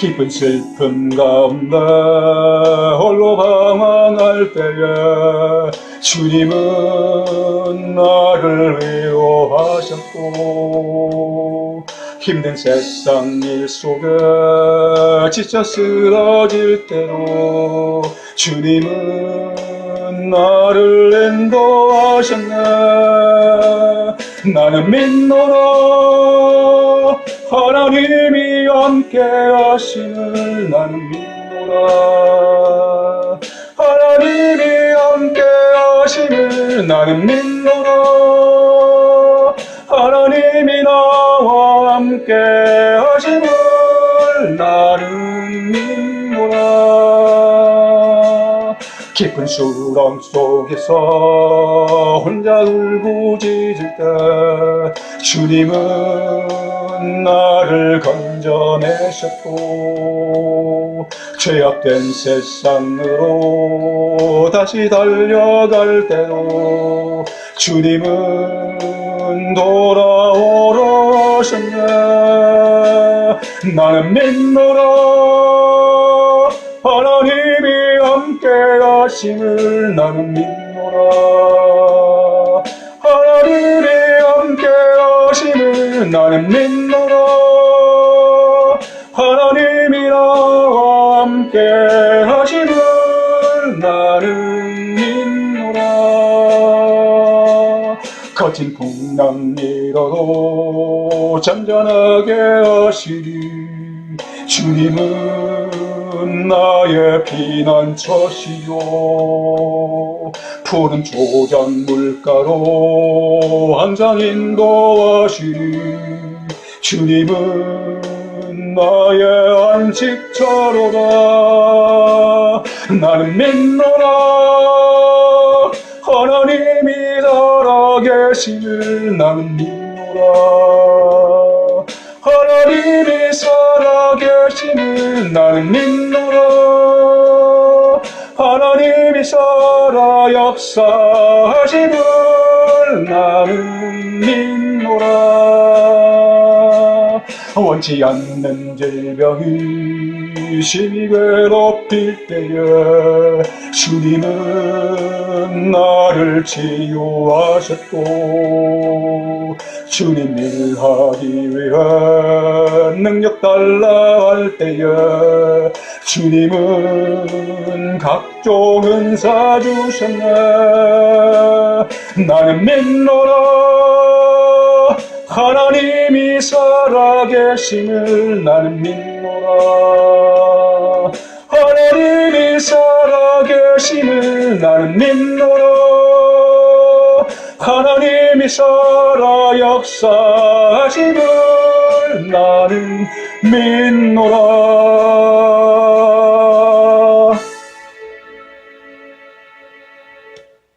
깊은 슬픔 가운데 홀로 방황할 때에 주님은 나를 위로하셨고 힘든 세상 일 속에 지쳐 쓰러질 때도 주님은 나를 인도하셨네. 나는 믿노라 하나님이 함께 하심을 나는 믿노라. 하나님이 함께 하심을 나는 믿노라. 하나님이 나와 함께 하심을 나는 깊은 수렁 속에서 혼자 울부짖을 때 주님은 나를 건져내셨고 죄악된 세상으로 다시 달려갈 때도 주님은 돌아오러 오셨네. 나는 믿노라 하심을 나는 믿노라. 하나님이 함께 하심을 나는 믿노라. 하나님이 나와 함께 하심을 나는 믿노라. 거친 풍랑 밀어도 잔잔하게 하시리. 주님은 나의 피난처시요 푸른 조장 물가로 항상 인도하시리. 주님은 나의 안식처로다. 나는 믿노라. 하나님이 살아계심을 나는 믿노라. 하나님이 살아계심을 나는 믿노라. 하나님이 살아 역사하심을 나는 믿노라. 원치 않는 질병이 심히 괴롭힐 때에 주님은 나를 치유하셨고 주님 일하기 위해 능력 달라 할 때에 주님은 각종 은사 주셨네. 나는 믿노라. 하나님이 살아계심을 나는 믿노라. 하나님이 살아계심을 나는 믿노라 하나님이 살아 역사하심을 나는 믿노라